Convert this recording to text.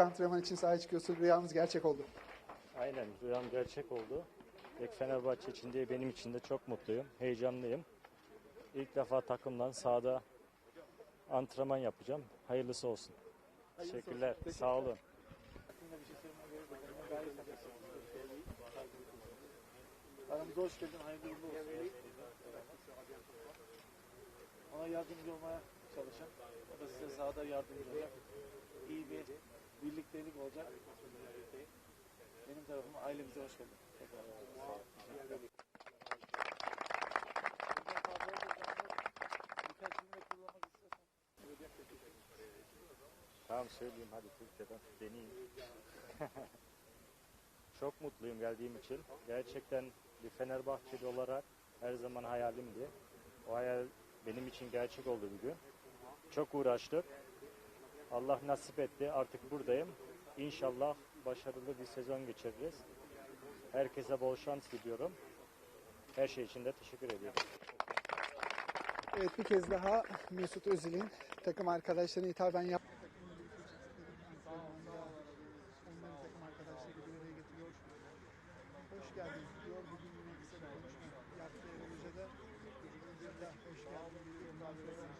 İlk antrenman için sahaya çıkıyorsun. Rüyamız gerçek oldu. Aynen rüyam gerçek oldu. İlk Fenerbahçe için değil benim için de çok mutluyum, heyecanlıyım. İlk defa takımdan sahada antrenman yapacağım. Hayırlısı olsun. Teşekkürler. Sağ olun. Aramıza hoş geldin, hayırlı uğurlu olsun. Ona yardımcı olmaya çalışın. O da size sahada yardımcı olacak. İyi bir birliktelik olacak. Benim tarafıma ailemize hoş geldin. Tamam söyleyeyim hadi Türkçeden deneyeyim. Çok mutluyum geldiğim için. Gerçekten bir Fenerbahçeli olarak her zaman hayalimdi. O hayal benim için gerçek oldu bugün. Çok uğraştık. Allah nasip etti. Artık buradayım. İnşallah başarılı bir sezon geçiririz. Herkese bol şans diliyorum. Her şey için de teşekkür ediyorum. Evet bir kez daha Mesut Özil'in takım arkadaşlarına hitaben yap. Hoş geldiniz diyor. Bugün yine kısa bir konuşma yaptı. Bir de hoş geldin diyor. Sonra